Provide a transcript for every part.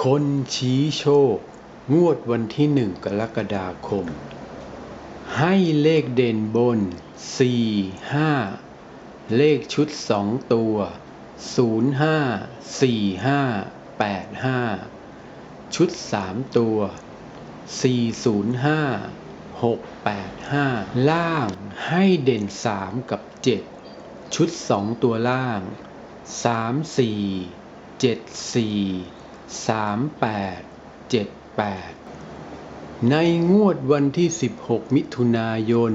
คนชี้โชค งวดวันที่หนึ่งกรกฎาคม ให้เลขเด่นบน 4 5 เลขชุด 2 ตัว 0 5 4 5 8 5 ชุด 3 ตัว 4 0 5 6 8 5 ล่างให้เด่น 3 กับ 7 ชุด 2 ตัวล่าง 3 4 7 4 3 8 7 8 ในงวดวันที่ 16 มิถุนายน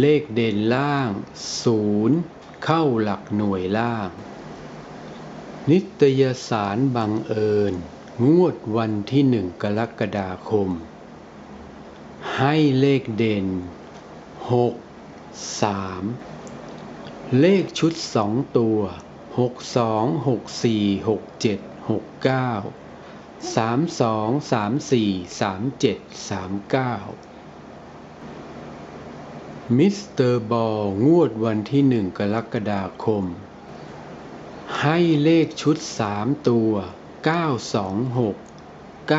เลขเด่นล่าง 0 เข้าหลักหน่วยล่าง นิตยสารบังเอิญ งวดวันที่1กรกฎาคม ให้เลขเด่น 6 3 เลขชุด 2 ตัว 6 2 6 4 6 7 6 9 3 2 3 4 3 7 3 9มิสเตอร์บอลงวดวันที่1กรกฎาคม ให้เลขชุด3ตัว 926 927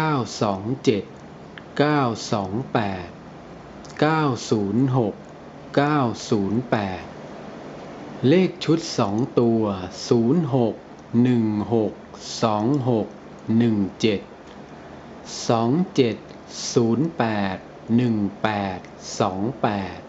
928 906 908 เลขชุด2ตัว 06 หนึ่งหกสองหกหนึ่งเจ็ดสองเจ็ดศูนย์แปดหนึ่งแปดสองแปด